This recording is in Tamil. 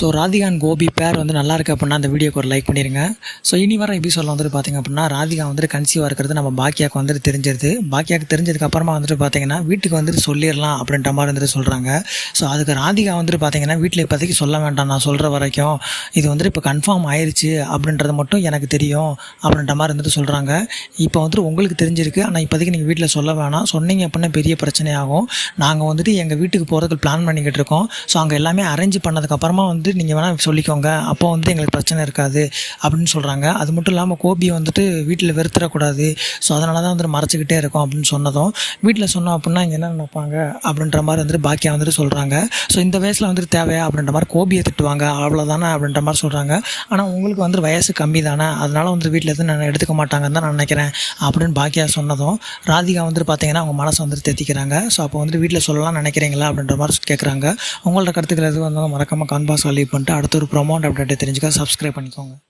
ஸோ ராதிகா அண்ட் கோபி பேர் வந்து நல்லா இருக்குது அப்படின்னா அந்த வீடியோக்கு ஒரு லைக் பண்ணிடுங்க ஸோ இனி வர எபிசோடில் வந்துட்டு பார்த்தீங்க அப்படின்னா ராதிகா வந்துட்டு கன்சீவாக இருக்கிறது நம்ம பாக்கியாக்கு வந்துட்டு தெரிஞ்சிருது பாக்கியாக்கு தெரிஞ்சதுக்கு அப்புறமா வந்துட்டு பார்த்தீங்கன்னா வீட்டுக்கு வந்துட்டு சொல்லிடலாம் அப்படின்ற மாதிரி வந்துட்டு சொல்கிறாங்க ஸோ அதுக்கு ராதிகா வந்துட்டு பார்த்தீங்கன்னா வீட்டில் இப்போதைக்கு சொல்ல வேண்டாம். நான் சொல்கிற வரைக்கும் இது வந்துட்டு இப்போ கன்ஃபார்ம் ஆயிடுச்சு அப்படின்றது மட்டும் எனக்கு தெரியும் அப்படின்ற மாதிரி வந்துட்டு சொல்கிறாங்க இப்போ வந்துட்டு உங்களுக்கு தெரிஞ்சிருக்கு. ஆனால் இப்போதைக்கு நீங்கள் வீட்டில் சொல்ல வேணாம். சொன்னீங்க அப்படின்னா பெரிய பிரச்சனையாகும் நாங்கள் வந்துட்டு எங்கள் வீட்டுக்கு போகிறதுக்கு பிளான் பண்ணிக்கிட்டு இருக்கோம். ஸோ அங்கே எல்லாமே அரேஞ்ச் பண்ணதுக்கப்புறமா வந்து நீங்கள் வேணால் சொல்லிக்கோங்க. அப்போ வந்து எங்களுக்கு பிரச்சனை இருக்காது அப்படின்னு சொல்கிறாங்க அது மட்டும் இல்லாமல் கோபியை வந்துட்டு வீட்டில் வெறுத்துறக்கூடாது. ஸோ அதனால தான் வந்துட்டு மறைச்சிக்கிட்டே இருக்கும் அப்படின்னு சொன்னதும் வீட்டில் சொன்னோம் அப்படின்னா இங்கே என்ன நினைப்பாங்க? அப்படின்ற மாதிரி வந்துட்டு பாக்கியா வந்துட்டு சொல்கிறாங்க ஸோ இந்த வயசில் வந்துட்டு தேவையா? அப்படின்ற மாதிரி கோபியை திட்டுவாங்க. அவ்வளோதானே அப்படின்ற மாதிரி சொல்கிறாங்க ஆனால் உங்களுக்கு வந்து வயசு கம்மி தானே அதனால் வந்து வீட்டில் எதுவும் நான் எடுத்துக்க மாட்டாங்கன்னு தான் நான் நினைக்கிறேன் அப்படின்னு பாக்கியா சொன்னதும் ராதிகா வந்துட்டு பார்த்தீங்கன்னா அவங்க மனசை வந்துட்டு தேத்திக்கிறாங்க. ஸோ அப்போ வந்துட்டு வீட்டில் சொல்லலாம் நினைக்கிறீங்களா? அப்படின்ற மாதிரி கேட்குறாங்க உங்களோட கருத்துக்கள் எதுவும் வந்தாலும் மறக்காமல் கான்பாஸ் பண்ணிட்டு அடுத்த ஒரு ப்ரொமோட் அப்டேட்டை தெரிஞ்சுக்க சப்ஸ்கிரைப் பண்ணிக்கோங்க.